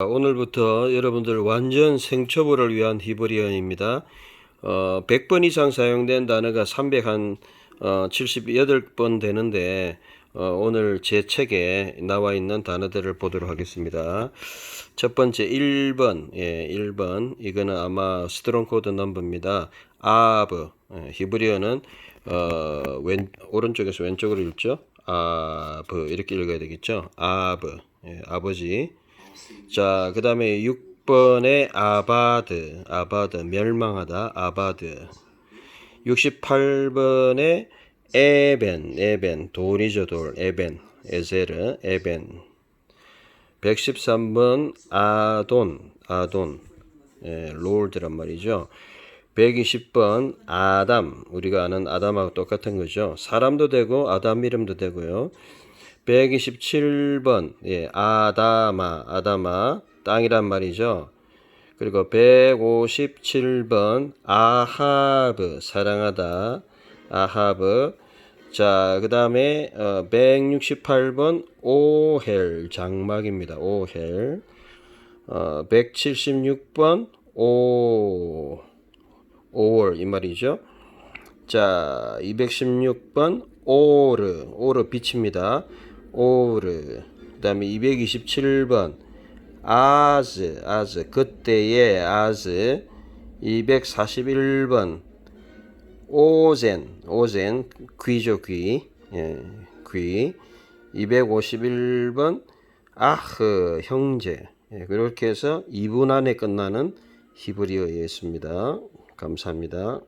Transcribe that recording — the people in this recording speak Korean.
오늘부터 여러분들 완전 생초보를 위한 히브리어입니다. 어, 100번 이상 사용된 단어가 300한 어, 78번 되는데 어, 오늘 제 책에 나와 있는 단어들을 보도록 하겠습니다. 첫 번째 1번, 예, 1번 이거는 아마 스트롱 코드 넘버입니다. 아브, 예, 히브리어는 어, 왼 오른쪽에서 왼쪽으로 읽죠. 아브 이렇게 읽어야 되겠죠. 아브, 예, 아버지. 자, 그 다음에 6번에 아바드, 아바드, 멸망하다, 아바드. 68번에 에벤, 에벤, 돌이죠, 돌, 에벤, 에제르, 에벤. 113번 아돈, 아돈, 예, 롤드란 말이죠. 120번 아담, 우리가 아는 아담하고 똑같은 거죠. 사람도 되고 아담 이름도 되고요. 127번 예, 아다마 아다마 땅이란 말이죠. 그리고 157번 아하브 사랑하다 아하브 자 그 다음에 어, 168번 오헬 장막입니다. 오헬 어, 176번 오 5월 이 말이죠. 자, 216번 오르 오르 빛입니다. 오르. 그 다음에 227번 아즈 아즈 그때의 아즈 241번 오젠 오젠 귀죠 귀. 예, 귀. 251번 아흐 형제. 예, 그렇게 해서 2분 안에 끝나는 히브리어였습니다. 감사합니다.